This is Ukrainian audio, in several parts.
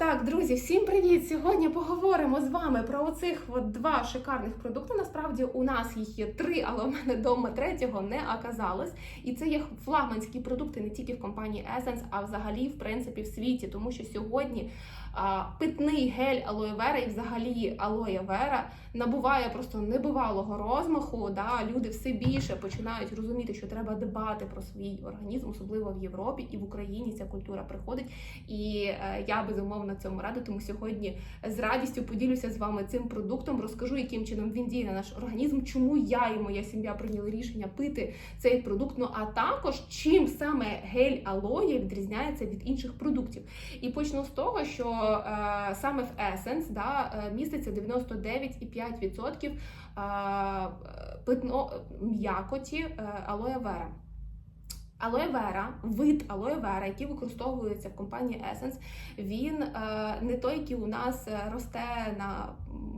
Так, друзі, всім привіт! Сьогодні поговоримо з вами про оцих от два шикарних продукти. Насправді у нас їх є три, але у мене вдома третього не оказалось. І це є флагманські продукти не тільки в компанії Essence, а взагалі, в принципі, в світі. Тому що сьогодні питний гель алоє вера і взагалі алоє вера набуває просто небивалого розмаху. Да? Люди все більше починають розуміти, що треба дбати про свій організм, особливо в Європі і в Україні ця культура приходить. І е, я безумовно цьому рада. Тому сьогодні з радістю поділюся з вами цим продуктом, розкажу, яким чином він діє на наш організм, чому я і моя сім'я прийняли рішення пити цей продукт. Ну а також чим саме гель алоє відрізняється від інших продуктів. І почну з того, що е, саме в Essence да, е, міститься 99,5% е, питно м'якоті е, алоє вера. Алоє вера, вид алоє вера, який використовується в компанії Essence, він е, не той, який у нас е, росте на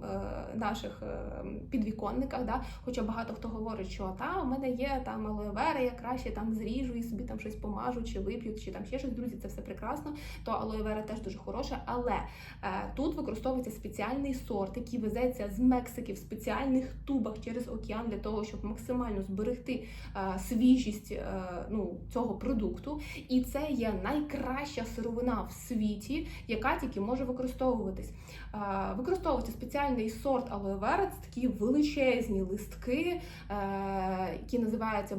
е, наших е, підвіконниках. Да? Хоча багато хто говорить, що та у мене є там алоє вера, я краще там зріжу і собі там щось помажу, чи вип'ю, чи там ще щось. Друзі, це все прекрасно. То алоє вера теж дуже хороше, але е, тут використовується спеціальний сорт, який везеться з Мексики в спеціальних тубах через океан для того, щоб максимально зберегти е, свіжість е, ну, цього продукту. І це є найкраща сировина в світі, яка тільки може використовуватись. Е, Використовується спеціальний сорт алоє вера, це такі величезні листки, е, які називаються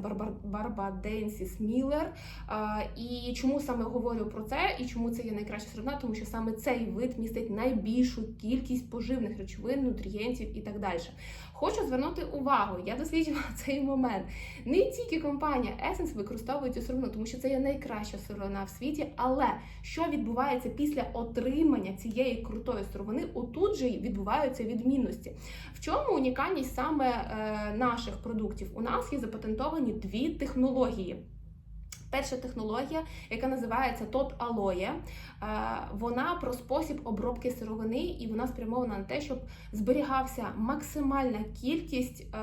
Barbadensis Miller. Е, І чому саме говорю про це, і чому це є найкраща сировина? Тому що саме цей вид містить найбільшу кількість поживних речовин, нутрієнтів і так далі. Хочу звернути увагу, я досліджувала цей момент. Не тільки компанія Essence використовує цю сировину, тому що це є найкраща сировина в світі. Але що відбувається після отримання цієї крутої сировини, отут же відбуваються відмінності. В чому унікальність саме е, наших продуктів? У нас є запатентовані дві технології. Перша технологія, яка називається Тот Алоє, вона про спосіб обробки сировини, і вона спрямована на те, щоб зберігався максимальна кількість е,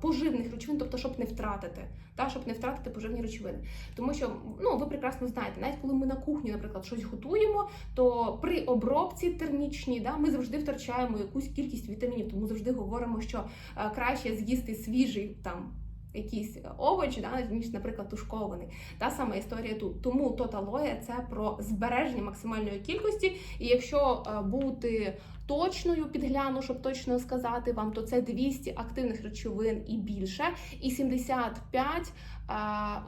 поживних речовин, тобто щоб не втратити, та щоб не втратити поживні речовини. Тому що ну ви прекрасно знаєте, навіть коли ми на кухні, наприклад, щось готуємо, то при обробці термічній да, ми завжди втрачаємо якусь кількість вітамінів, тому завжди говоримо, що е, краще з'їсти свіжий там якийсь овоч, да, ніж, наприклад, тушкований. Та сама історія тут. Тому тоталоє це про збереження максимальної кількості. І якщо е, бути точною підгляну, щоб точно сказати вам, то це 200 активних речовин і більше, і 75 е,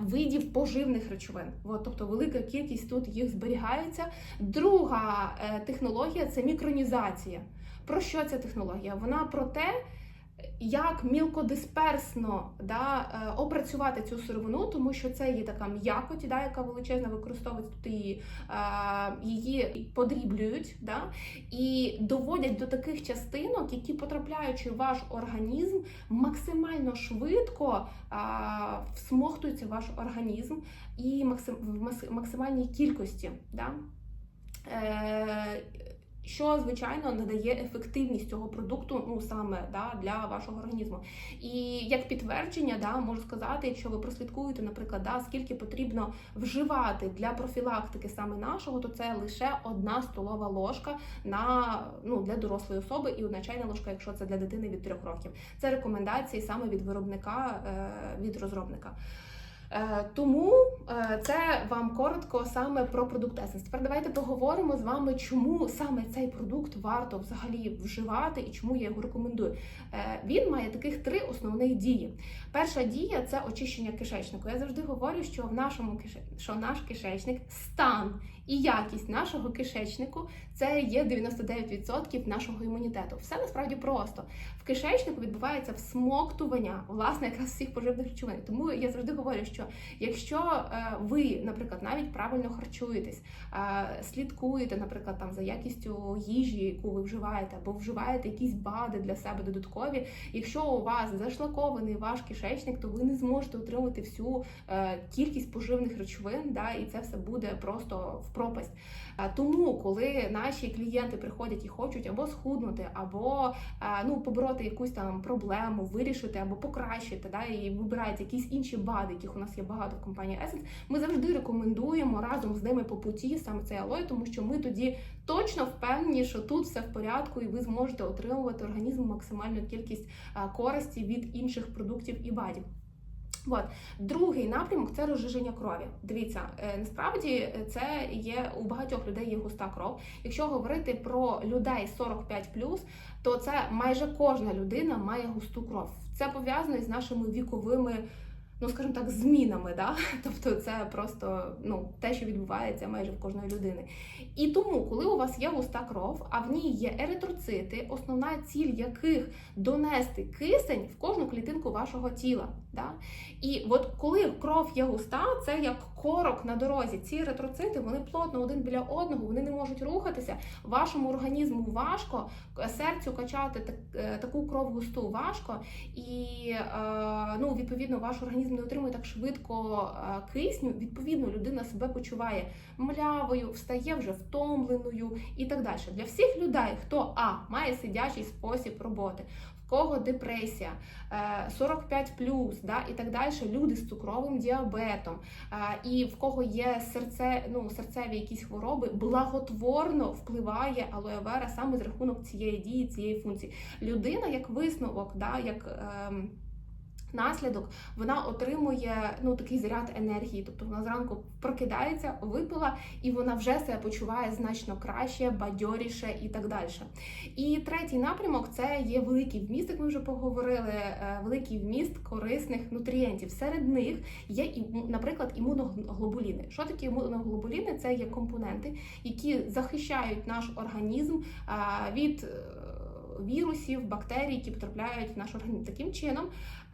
видів поживних речовин. От, тобто велика кількість тут їх зберігається. Друга е, технологія це мікронізація. Про що ця технологія? Вона про те, як мілкодисперсно да, е, опрацювати цю сировину, тому що це є така м'якоть, да, яка величезна використовується тут її, е, її подріблюють да, і доводять до таких частинок, які потрапляючи в ваш організм, максимально швидко е, всмоктуються в ваш організм і в максимальній кількості. Да. Що звичайно надає ефективність цього продукту, ну саме да, для вашого організму. І як підтвердження, да, можу сказати, якщо ви прослідкуєте, наприклад, да, скільки потрібно вживати для профілактики саме нашого, то це лише одна столова ложка на ну для дорослої особи і одна чайна ложка, якщо це для дитини від 3 років. Це рекомендації саме від виробника, е, від розробника. Е, Тому це вам коротко саме про продукт Essence. Тепер давайте поговоримо з вами, чому саме цей продукт варто взагалі вживати і чому я його рекомендую. Е, Він має таких три основних дії. Перша дія це очищення кишечнику. Я завжди говорю, що в нашому що наш кишечник стан і якість нашого кишечнику це є 99% нашого імунітету. Все насправді просто. В кишечнику відбувається всмоктування власне якраз всіх поживних речовин. Тому я завжди говорю, що якщо е, ви, наприклад, навіть правильно харчуєтесь, слідкуєте, наприклад, там за якістю їжі, яку ви вживаєте, або вживаєте якісь БАДи для себе додаткові. Якщо у вас зашлакований ваш кишечник, то ви не зможете отримати всю е, кількість поживних речовин, да, і це все буде просто в пропасть. Тому, коли наші клієнти приходять і хочуть або схуднути, або ну побороти якусь там проблему, вирішити або покращити, да, і вибирають якісь інші БАДи, яких у нас є багато в компанії Essence, Ми завжди рекомендуємо разом з ними по путі саме цей алой, тому що ми тоді точно впевнені, що тут все в порядку, і ви зможете отримувати організму максимальну кількість користі від інших продуктів і бадів. От другий напрямок це розжиження крові. Дивіться, е, насправді це є у багатьох людей є густа кров. Якщо говорити про людей 45+, то це майже кожна людина має густу кров. Це пов'язано із нашими віковими. Ну, скажімо так, змінами, да? тобто це просто ну те, що відбувається майже в кожної людини. І тому, коли у вас є густа кров, а в ній є еритроцити, основна ціль яких донести кисень в кожну клітинку вашого тіла. Да? І от коли кров є густа, це як корок на дорозі. Ці еритроцити вони плотно один біля одного, вони не можуть рухатися. Вашому організму важко, серцю качати е, таку кров густу важко, і е, ну, відповідно ваш організм не отримує так швидко е, кисню. Відповідно, людина себе почуває млявою, встає вже втомленою і так далі. Для всіх людей, хто а має сидячий спосіб роботи. в Кого депресія, е, 45 да, і так далі, люди з цукровим діабетом, е, і в кого є серце, ну, серцеві якісь хвороби, благотворно впливає алоe вера саме з рахунок цієї дії, цієї функції. Людина як висновок, да, як ем, наслідок, вона отримує ну, такий заряд енергії. Тобто вона зранку прокидається, випила, і вона вже себе почуває значно краще, бадьоріше і так далі. І третій напрямок це є великий вміст, як ми вже поговорили, е, великий вміст корисних нутрієнтів. Серед них є, іму- наприклад, імуноглобуліни. Що таке імуноглобуліни? Це є компоненти, які захищають наш організм від. Вірусів, бактерій, які потрапляють в наш організм. Таким чином,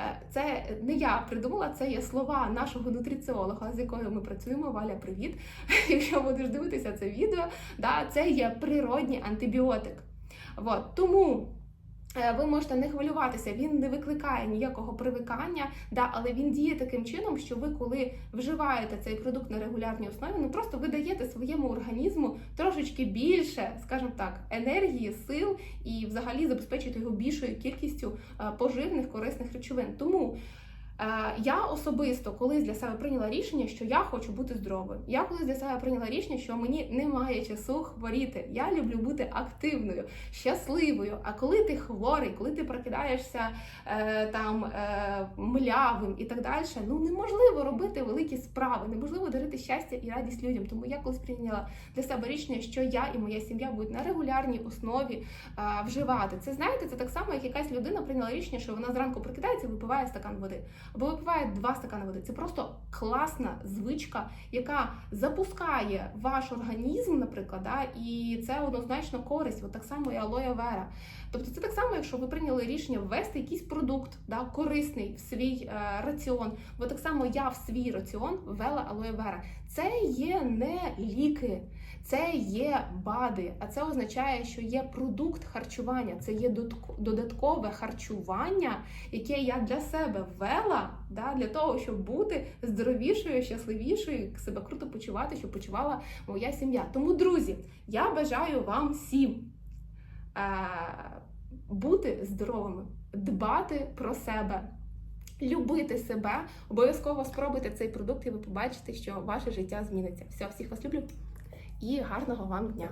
е, це не я придумала, це є слова нашого нутриціолога, з якою ми працюємо. Валя, привіт! Якщо будеш дивитися це відео, да, це є природній антибіотик. От, тому ви можете не хвилюватися, він не викликає ніякого привикання, да, але він діє таким чином, що ви, коли вживаєте цей продукт на регулярній основі, ну просто ви даєте своєму організму трошечки більше, скажімо так, енергії, сил і взагалі забезпечуєте його більшою кількістю е, поживних корисних речовин. Тому Е, Я особисто колись для себе прийняла рішення, що я хочу бути здоровою. Я колись для себе прийняла рішення, що мені немає часу хворіти. Я люблю бути активною, щасливою. А коли ти хворий, коли ти прокидаєшся е, там е, млявим і так далі, ну неможливо робити великі справи, неможливо дарити щастя і радість людям. Тому я колись прийняла для себе рішення, що я і моя сім'я будуть на регулярній основі е, вживати. Це знаєте, це так само, як якась людина прийняла рішення, що вона зранку прокидається і випиває стакан води або випиває два стакани води. Це просто класна звичка, яка запускає ваш організм, наприклад, да, і це однозначно користь. От так само і алоє вера. Тобто, це так само, якщо ви прийняли рішення ввести якийсь продукт, да, корисний в свій е, раціон. Бо так само я в свій раціон ввела алоє вера. Це є не ліки. Це є БАДи, а це означає, що є продукт харчування, це є додаткове харчування, яке я для себе ввела да, для того, щоб бути здоровішою, щасливішою, себе круто почувати, щоб почувала моя сім'я. Тому, друзі, я бажаю вам всім е, бути здоровими, дбати про себе. Любити себе, обов'язково спробуйте цей продукт, і ви побачите, що ваше життя зміниться. Все, всіх вас люблю і гарного вам дня!